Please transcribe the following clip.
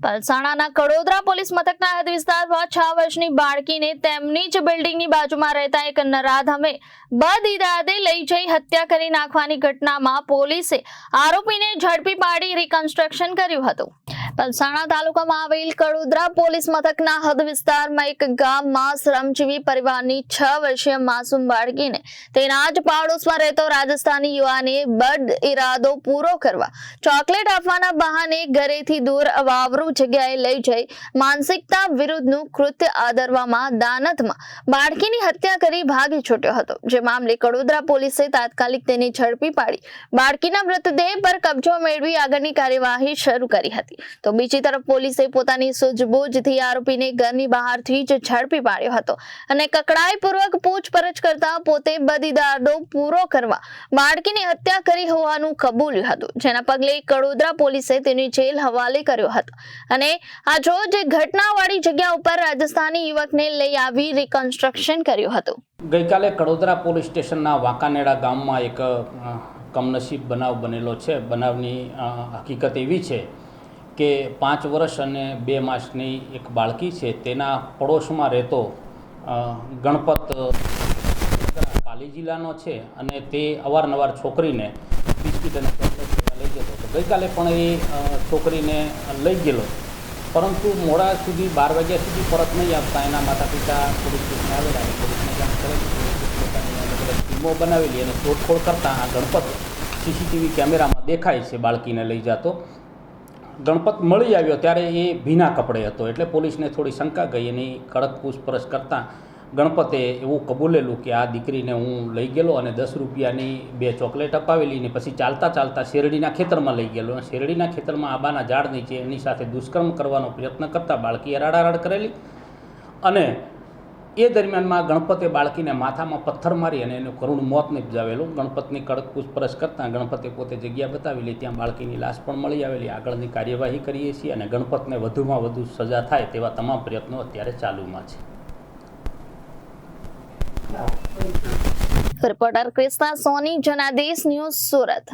પલસાણાના Kadodara police મથકના હદ વિસ્તારમાં છ વર્ષની બાળકીને તેમની જ બિલ્ડિંગની બાજુમાં રહેતા એક નરાધમે બદ ઇરાદે લઈ જઈ હત્યા કરી નાખવાની ઘટનામાં પોલીસે આરોપીને ઝડપી પાડી રિકન્સ્ટ્રક્શન કર્યું હતું. પલસાણા તાલુકામાં આવેલ કડોદરા પોલીસ મથકના હદ વિસ્તારમાં એક ગામમાં શ્રમજીવી પરિવારની છ વર્ષીય માસૂમ બાળકીને તેના જ પાડોશમાં રહેતો રાજસ્થાની યુવાને બદ ઇરાદો પૂરો કરવા ચોકલેટ આપવાના બહાને ઘરેથી દૂર વાવરું જગ્યાએ લઈ જઈ માનસિકતા વિરુદ્ધનું કૃત્ય આદરવામાં દાનતમાં બાળકીની હત્યા કરી ભાગી છૂટ્યો હતો. જે મામલે કડોદરા પોલીસે તાત્કાલિક તેને ઝડપી પાડી. બાળકીના મૃતદેહ પર કબજો મેળવી આગળની કાર્યવાહી શરૂ કરી હતી. તો બીજી તરફ પોલીસે પોતાની સૂઝબૂઝથી આરોપીને ઘરની બહારથી જ ઝડપી પાડ્યો હતો અને કકડાઈપૂર્વક પૂછપરછ કરતા પોતે બદીદારનો પૂરો કરવા બાળકીની હત્યા કરી હોવાનું કબૂલ્યું હતું, જેના પગલે કડોદરા પોલીસે તેની જેલ હવાલે કર્યો હતો અને આ રોજ ઘટનાવાળી જગ્યા ઉપર રાજસ્થાની યુવકને લઈ આવી રિકન્સ્ટ્રક્શન કર્યું હતું. ગઈકાલે કડોદરા પોલીસ સ્ટેશનના વાંકાનેડા ગામમાં એક કમનસીબ બનાવ બનેલો છે. બનાવની હકીકત એવી છે કે પાંચ વર્ષ અને બે માસની એક બાળકી છે, તેના પડોશમાં રહેતો ગણપત પાલી જિલ્લાનો છે અને તે અવારનવાર છોકરીને બિસ્કિટ અને લઈ જતો હતો. ગઈકાલે પણ એ છોકરીને લઈ ગયેલો. પરંતુ મોડા સુધી, બાર વાગ્યા સુધી પરત નહીં આવતા. એના માતા પિતા પોલીસ સ્ટેશને આવેલા અને પોલીસને જાણ ટીમો બનાવેલી અને શોધખોળ કરતાં આ ગણપત સીસીટીવી કેમેરામાં દેખાય છે, બાળકીને લઈ જતો. ગણપત મળી આવ્યો ત્યારે એ ભીના કપડે હતો. એટલે પોલીસને થોડી શંકા ગઈ એની કડક પૂછપરછ કરતાં ગણપતે એવું કબૂલેલું કે આ દીકરીને હું લઈ ગયેલો અને દસ રૂપિયાની બે ચોકલેટ અપાવેલી ને પછી ચાલતા ચાલતા શેરડીના ખેતરમાં લઈ ગયેલો. અને શેરડીના ખેતરમાં આબાના ઝાડ નીચે એની સાથે દુષ્કર્મ કરવાનો પ્રયત્ન કરતાં બાળકીએ રાડારાડ કરેલી. અને એ દરમિયાનમાં ગણપતે બાળકીને માથામાં પથ્થર મારી અને એનું કરુણ મોત નિપજાવેલું. ગણપતની કડક પૂછપરછ કરતાં ગણપતે પોતે જગ્યા બતાવેલી ત્યાં બાળકીની લાશ પણ મળી આવેલી. આગળની કાર્યવાહી કરીએ છીએ અને ગણપતને વધુમાં વધુ સજા થાય તેવા તમામ પ્રયત્નો અત્યારે ચાલુમાં છે. Reporter Krista Soni, Janadesh news Surat.